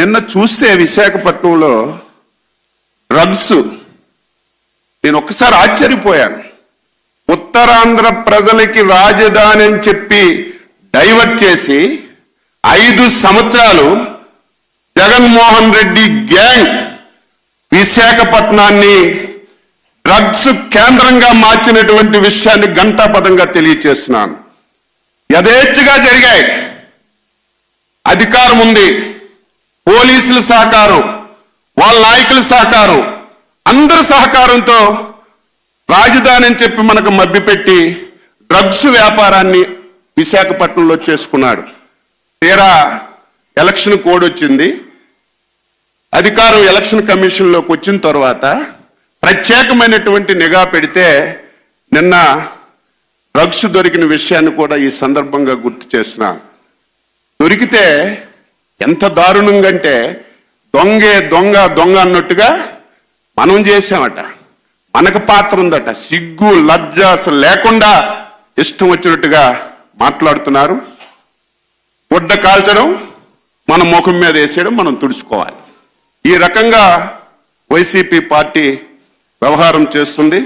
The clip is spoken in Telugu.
నిన్న చూస్తే విశాఖపట్నంలో డ్రగ్స్ నేను ఒక్కసారి ఆశ్చర్యపోయాను. ఉత్తరాంధ్ర ప్రజలకి రాజధాని అని చెప్పి డైవర్ట్ చేసి ఐదు సంవత్సరాలు జగన్మోహన్ రెడ్డి గ్యాంగ్ విశాఖపట్నాన్ని డ్రగ్స్ కేంద్రంగా మార్చినటువంటి విషయాన్ని గంటాపదంగా తెలియచేస్తున్నాను. యథేచ్ఛగా జరిగాయి. అధికారం ఉంది. పోలీసుల సహకారం వాళ్ళ నాయకుల సహకారం అందరి సహకారంతో రాజధాని అని చెప్పి మనకు మభ్యపెట్టి డ్రగ్స్ వ్యాపారాన్ని విశాఖపట్నంలో చేసుకున్నాడు. తీరా ఎలక్షన్ కోడ్ వచ్చింది. అధికారం ఎలక్షన్ కమిషన్లోకి వచ్చిన తర్వాత ప్రత్యేకమైనటువంటి నిఘా పెడితే నిన్న డ్రగ్స్ దొరికిన విషయాన్ని కూడా ఈ సందర్భంగా గుర్తు చేస్తున్నాను. దొరికితే ఎంత దారుణంగా అంటే దొంగే దొంగ దొంగ అన్నట్టుగా మనం చేసామట మనకు పాత్ర ఉందట. సిగ్గు లజ్జ అసలు లేకుండా ఇష్టం వచ్చినట్టుగా మాట్లాడుతున్నారు. గుడ్డ కాల్చడం మన ముఖం మీద వేసేయడం మనం తుడుచుకోవాలి. ఈ రకంగా వైసీపీ పార్టీ వ్యవహారం చేస్తుంది.